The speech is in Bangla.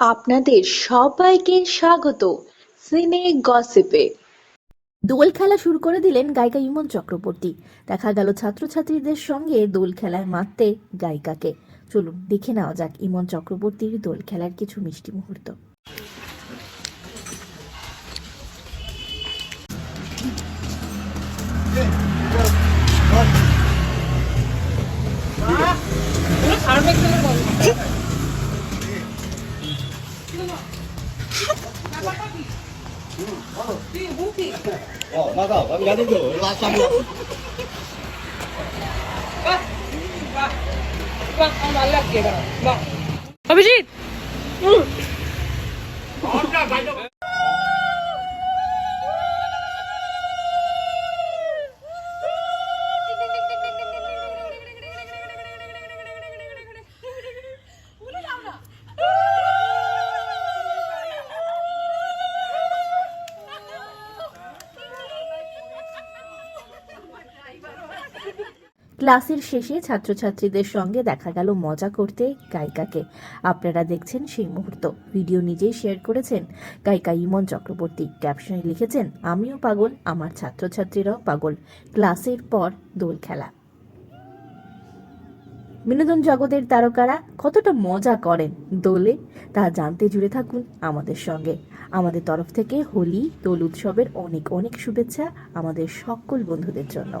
আপনাদের সবাইকে স্বাগত সিনে গসিপে। দোল খেলা শুরু করে দিলেন গায়িকা ইমন চক্রবর্তী। দেখা গেল ছাত্রছাত্রীদের সঙ্গে দোল খেলায় মাততে গায়িকাকে। চলুন দেখে নেওয়া যাক ইমন চক্রবর্তীর দোল খেলার কিছু মিষ্টি মুহূর্ত। অভিজিৎ ক্লাসের শেষে ছাত্রছাত্রীদের সঙ্গে দেখা গেল মজা করতে গায়িকাকে। আপনারা দেখছেন সেই মুহূর্ত। ভিডিও নিজেই শেয়ার করেছেন গায়িকা ইমন চক্রবর্তী। ক্যাপশনে লিখেছেন, আমিও পাগল, আমার ছাত্রছাত্রীরাও পাগল। ক্লাসের পর দোল খেলা। বিনোদন জগতের তারকারা কতটা মজা করেন দোলে, তা জানতে জুড়ে থাকুন আমাদের সঙ্গে। আমাদের তরফ থেকে হোলি, দোল উৎসবের অনেক অনেক শুভেচ্ছা আমাদের সকল বন্ধুদের জন্য।